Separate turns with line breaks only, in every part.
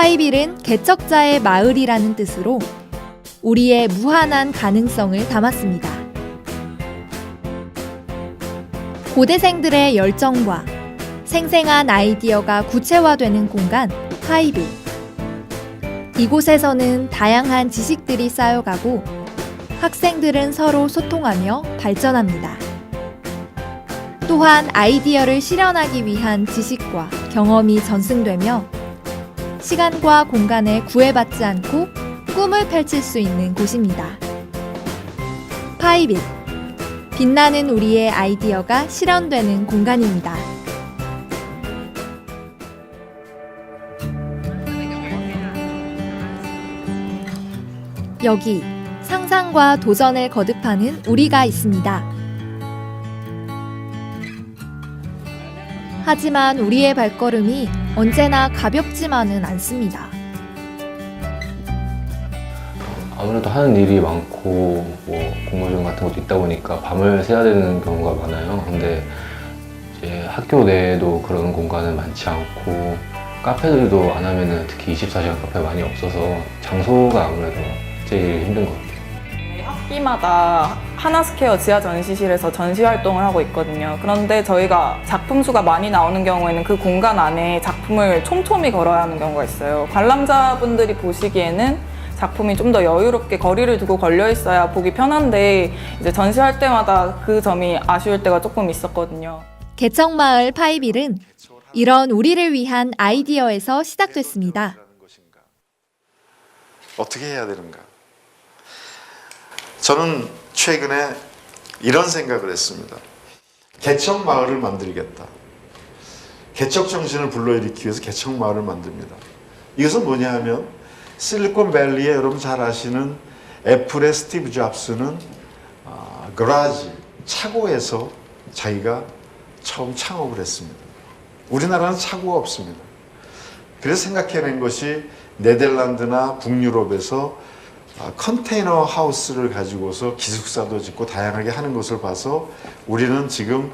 파이빌은 개척자의 마을이라는 뜻으로 우리의 무한한 가능성을 담았습니다. 고대생들의 열정과 생생한 아이디어가 구체화되는 공간 파이빌. 이곳에서는 다양한 지식들이 쌓여가고 학생들은 서로 소통하며 발전합니다. 또한 아이디어를 실현하기 위한 지식과 경험이 전승되며 시간과 공간에 구애받지 않고 꿈을 펼칠 수 있는 곳입니다. 파이빗. 빛나는 우리의 아이디어가 실현되는 공간입니다. 여기 상상과 도전을 거듭하는 우리가 있습니다. 하지만 우리의 발걸음이 언제나 가볍지만은 않습니다.
아무래도 하는 일이 많고 뭐 공모전 같은 것도 있다 보니까 밤을 새야 되는 경우가 많아요. 근데 이제 학교 내에도 그런 공간은 많지 않고 카페들도 안 하면은 특히 24시간 카페 많이 없어서 장소가 아무래도 제일 힘든 것 같아요.
학기마다 하나스퀘어 지하 전시실에서 전시 활동을 하고 있거든요. 그런데 저희가 작품 수가 많이 나오는 경우에는 그 공간 안에 작품을 촘촘히 걸어야 하는 경우가 있어요. 관람자분들이 보시기에는 작품이 좀 더 여유롭게 거리를 두고 걸려 있어야 보기 편한데 이제 전시할 때마다 그 점이 아쉬울 때가 조금 있었거든요.
개척마을 파이빌은 이런 우리를 위한 아이디어에서 시작됐습니다.
어떻게 해야 되는가? 저는 최근에 이런 생각을 했습니다. 개척 마을을 만들겠다. 개척 정신을 불러일으키기 위해서 개척 마을을 만듭니다. 이것은 뭐냐 하면 실리콘밸리에 여러분 잘 아시는 애플의 스티브 잡스는 아, 그라지 차고에서 자기가 처음 창업을 했습니다. 우리나라는 차고가 없습니다. 그래서 생각해낸 것이 네덜란드나 북유럽에서 아, 컨테이너 하우스를 가지고서 기숙사도 짓고 다양하게 하는 것을 봐서 우리는 지금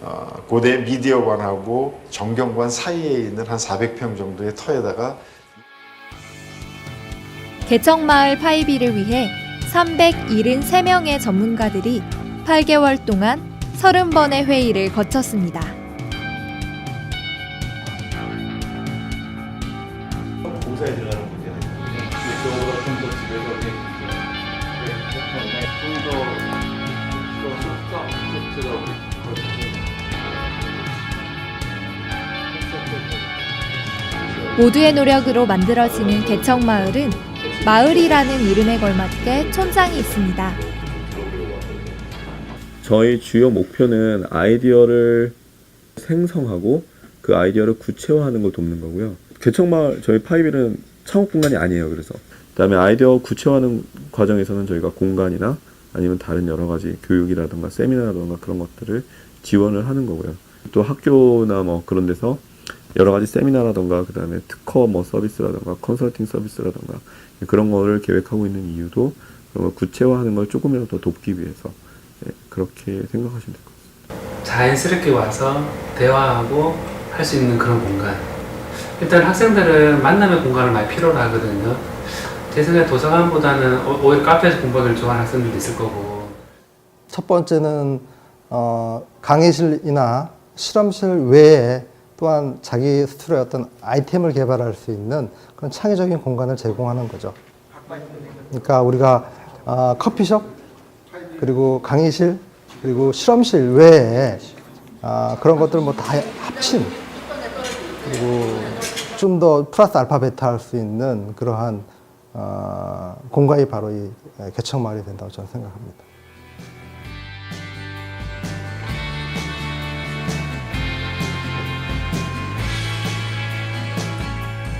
어, 고대 미디어관하고 정경관 사이에 있는 한 400평 정도의 터에다가
개척마을 파이빌을 위해 373명의 전문가들이 8개월 동안 30번의 회의를 거쳤습니다.
공사에 들어가는 좀더 숙성 숙성으로
모두의 노력으로 만들어지는 개척마을은 마을이라는 이름에 걸맞게 촌장이 있습니다.
저희 주요 목표는 아이디어를 생성하고 그 아이디어를 구체화하는 걸 돕는 거고요. 개척마을 저희 파이빌은 창업 공간이 아니에요. 그래서 그다음에 아이디어 구체화하는 과정에서는 저희가 공간이나 아니면 다른 여러 가지 교육이라든가 세미나라든가 그런 것들을 지원을 하는 거고요. 또 학교나 뭐 그런 데서 여러 가지 세미나라든가 그다음에 특허 뭐 서비스라든가 컨설팅 서비스라든가 그런 거를 계획하고 있는 이유도 그런 걸 구체화하는 걸 조금이라도 더 돕기 위해서 네, 그렇게 생각하시면 될 것 같습니다.
자연스럽게 와서 대화하고 할 수 있는 그런 공간. 일단 학생들은 만남의 공간을 많이 필요로 하거든요. 제 생각에 도서관보다는 오- 오히려 카페에서 공부하기를 좋아하는 학생들도 있을 거고.
첫 번째는 어, 강의실이나 실험실 외에 또한 자기 스스로의 어떤 아이템을 개발할 수 있는 그런 창의적인 공간을 제공하는 거죠. 그러니까 우리가 어, 커피숍 그리고 강의실 그리고 실험실 외에 아, 그런 것들 뭐다 합친 그리고 좀 더 플러스 알파 베타 할 수 있는 그러한 어, 공간이 바로 이 개척 마을이 된다고 저는 생각합니다.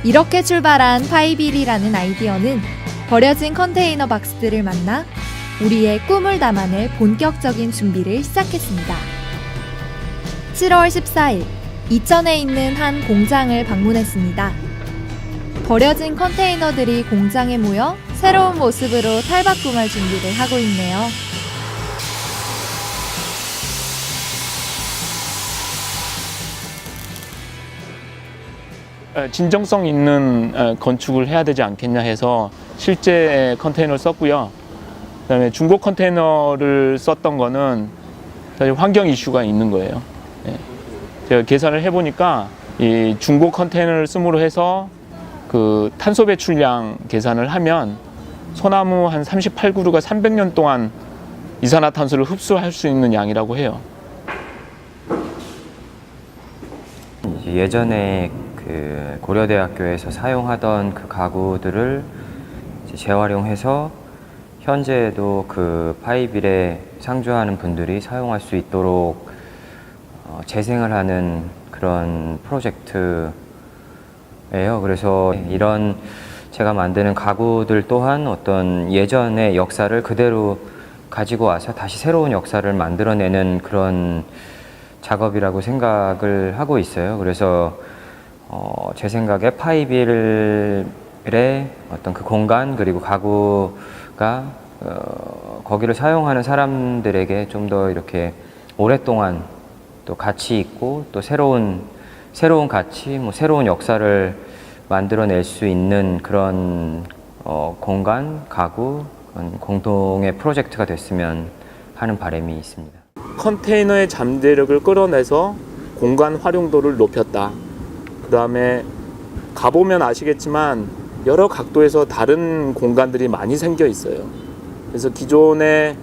이렇게 출발한 파이빌이라는 아이디어는 버려진 컨테이너 박스들을 만나 우리의 꿈을 담아낼 본격적인 준비를 시작했습니다. 7월 14일, 이천에 있는 한 공장을 방문했습니다. 버려진 컨테이너들이 공장에 모여 새로운 모습으로 탈바꿈할 준비를 하고 있네요.
어, 진정성 있는 어, 건축을 해야 되지 않겠냐 해서 실제 컨테이너를 썼고요. 그다음에 중고 컨테이너를 썼던 거는 사실 환경 이슈가 있는 거예요. 예. 제가 계산을 해보니까 이 중고 컨테이너를 씀으로 해서 그 탄소 배출량 계산을 하면 소나무 한 38그루가 300년 동안 이산화탄소를 흡수할 수 있는 양이라고 해요.
예전에 그 고려대학교에서 사용하던 그 가구들을 재활용해서 현재에도 그 파이빌에 상주하는 분들이 사용할 수 있도록 어, 재생을 하는 그런 프로젝트 예요. 그래서 이런 제가 만드는 가구들 또한 어떤 예전의 역사를 그대로 가지고 와서 다시 새로운 역사를 만들어내는 그런 작업이라고 생각을 하고 있어요. 그래서 어, 제 생각에 파이빌의 어떤 그 공간 그리고 가구가 어, 거기를 사용하는 사람들에게 좀 더 이렇게 오랫동안 또 가치 있고 또 새로운 새로운 가치, 뭐 새로운 역사를 만들어낼 수 있는 그런 어, 공간, 가구, 공동의 프로젝트가 됐으면 하는 바람이 있습니다.
컨테이너의 잠재력을 끌어내서 공간 활용도를 높였다. 그 다음에 가보면 아시겠지만 여러 각도에서 다른 공간들이 많이 생겨 있어요. 그래서 기존의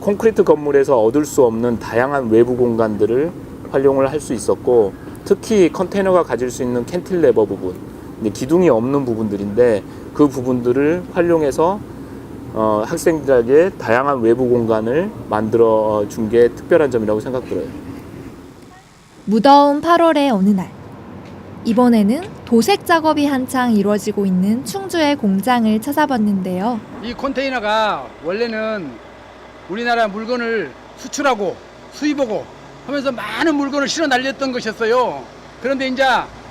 콘크리트 건물에서 얻을 수 없는 다양한 외부 공간들을 활용을 할 수 있었고 특히 컨테이너가 가질 수 있는 캔틸레버 부분, 기둥이 없는 부분들인데 그 부분들을 활용해서 어, 학생들에게 다양한 외부 공간을 만들어 준 게 특별한 점이라고 생각 들어요.
무더운 8월의 어느 날 이번에는 도색 작업이 한창 이루어지고 있는 충주의 공장을 찾아봤는데요.
이 컨테이너가 원래는 우리나라 물건을 수출하고 수입하고 하면서 많은 물건을 실어 날렸던 것이었어요. 그런데 이제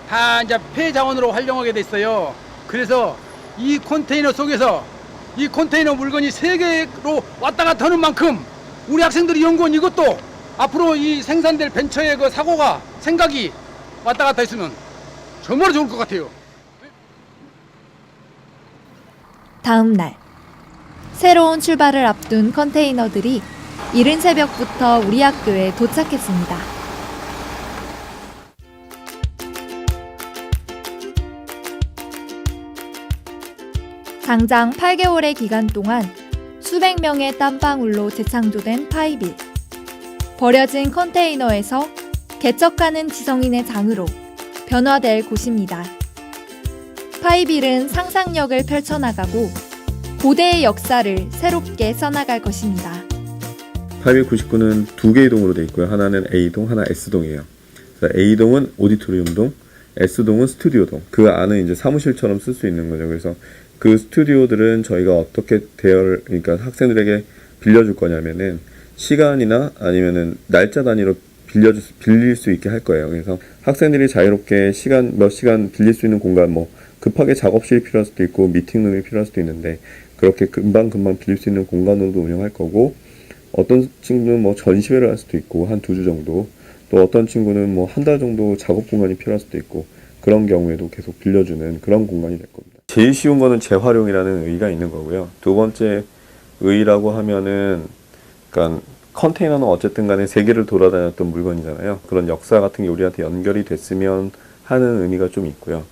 다 이제 폐자원으로 활용하게 됐어요. 그래서 이 컨테이너 속에서 이 컨테이너 물건이 세계로 왔다 갔다 하는 만큼 우리 학생들이 연구한 이것도 앞으로 이 생산될 벤처의 그 사고가 생각이 왔다 갔다 했으면 정말 좋을 것 같아요.
다음 날 새로운 출발을 앞둔 컨테이너들이 이른 새벽부터 우리 학교에 도착했습니다. 장장 8개월의 기간 동안 수백 명의 땀방울로 재창조된 파이빌. 버려진 컨테이너에서 개척하는 지성인의 장으로 변화될 곳입니다. 파이빌은 상상력을 펼쳐나가고 고대의 역사를 새롭게 써나갈 것입니다.
899는 두 개의 동으로 되어 있고요. 하나는 A동, 하나 S동이에요. 그래서 A동은 오디토리움동, S동은 스튜디오동. 그 안은 이제 사무실처럼 쓸 수 있는 거죠. 그래서 그 스튜디오들은 저희가 어떻게 대여, 그러니까 학생들에게 빌려줄 거냐면은 시간이나 아니면은 날짜 단위로 빌려줄 수, 빌릴 수 있게 할 거예요. 그래서 학생들이 자유롭게 시간, 몇 시간 빌릴 수 있는 공간, 뭐, 급하게 작업실이 필요할 수도 있고, 미팅룸이 필요할 수도 있는데, 그렇게 금방금방 빌릴 수 있는 공간으로도 운영할 거고, 어떤 친구는 뭐 전시회를 할 수도 있고 한 두 주 정도 또 어떤 친구는 뭐 한 달 정도 작업 공간이 필요할 수도 있고 그런 경우에도 계속 빌려주는 그런 공간이 될 겁니다. 제일 쉬운 거는 재활용이라는 의의가 있는 거고요. 두 번째 의의라고 하면은 그러니까 컨테이너는 어쨌든 간에 세계를 돌아다녔던 물건이잖아요. 그런 역사 같은 게 우리한테 연결이 됐으면 하는 의미가 좀 있고요.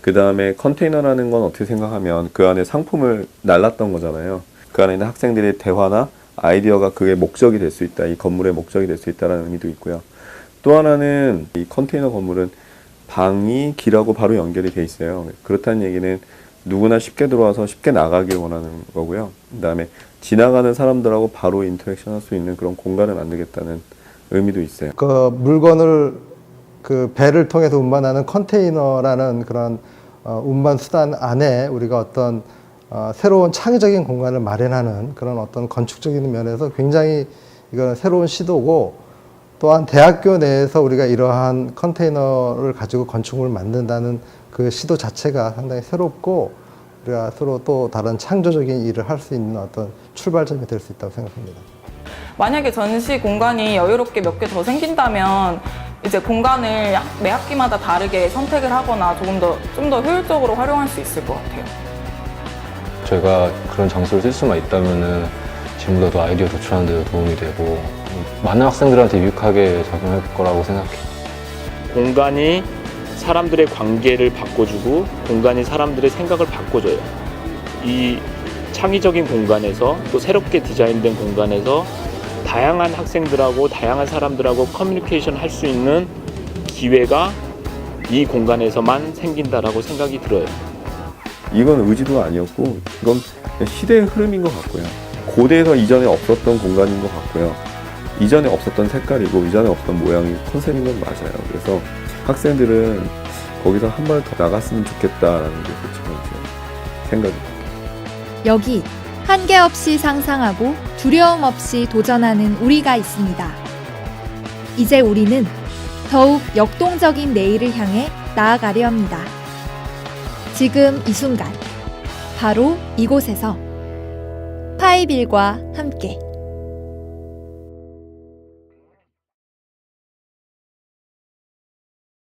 그 다음에 컨테이너라는 건 어떻게 생각하면 그 안에 상품을 날랐던 거잖아요. 그 안에 있는 학생들의 대화나 아이디어가 그게 목적이 될 수 있다. 이 건물의 목적이 될 수 있다는 의미도 있고요. 또 하나는 이 컨테이너 건물은 방이 길하고 바로 연결이 돼 있어요. 그렇다는 얘기는 누구나 쉽게 들어와서 쉽게 나가길 원하는 거고요. 그다음에 지나가는 사람들하고 바로 인터랙션 할 수 있는 그런 공간을 만들겠다는 의미도 있어요.
그 물건을 그 배를 통해서 운반하는 컨테이너라는 그런 어, 운반 수단 안에 우리가 어떤 어, 새로운 창의적인 공간을 마련하는 그런 어떤 건축적인 면에서 굉장히 이거는 새로운 시도고 또한 대학교 내에서 우리가 이러한 컨테이너를 가지고 건축물을 만든다는 그 시도 자체가 상당히 새롭고 우리가 서로 또 다른 창조적인 일을 할 수 있는 어떤 출발점이 될 수 있다고 생각합니다.
만약에 전시 공간이 여유롭게 몇 개 더 생긴다면 이제 공간을 매 학기마다 다르게 선택을 하거나 조금 더 좀 더 효율적으로 활용할 수 있을 것 같아요.
저희가 그런 장소를 쓸 수만 있다면은 지금보다도 아이디어 도출하는 데 도움이 되고 많은 학생들한테 유익하게 작용할 거라고 생각해요.
공간이 사람들의 관계를 바꿔주고 공간이 사람들의 생각을 바꿔줘요. 이 창의적인 공간에서 또 새롭게 디자인된 공간에서 다양한 학생들하고 다양한 사람들하고 커뮤니케이션 할 수 있는 기회가 이 공간에서만 생긴다라고 생각이 들어요.
이건 의지도 아니었고 이건 시대의 흐름인 것 같고요. 고대에서 이전에 없었던 공간인 것 같고요. 이전에 없었던 색깔이고 이전에 없었던 모양이 컨셉인 건 맞아요. 그래서 학생들은 거기서 한번더 나갔으면 좋겠다라는 게제 생각입니다.
여기 한계 없이 상상하고 두려움 없이 도전하는 우리가 있습니다. 이제 우리는 더욱 역동적인 내일을 향해 나아가려 합니다. 지금 이 순간, 바로 이곳에서 파이빌과 함께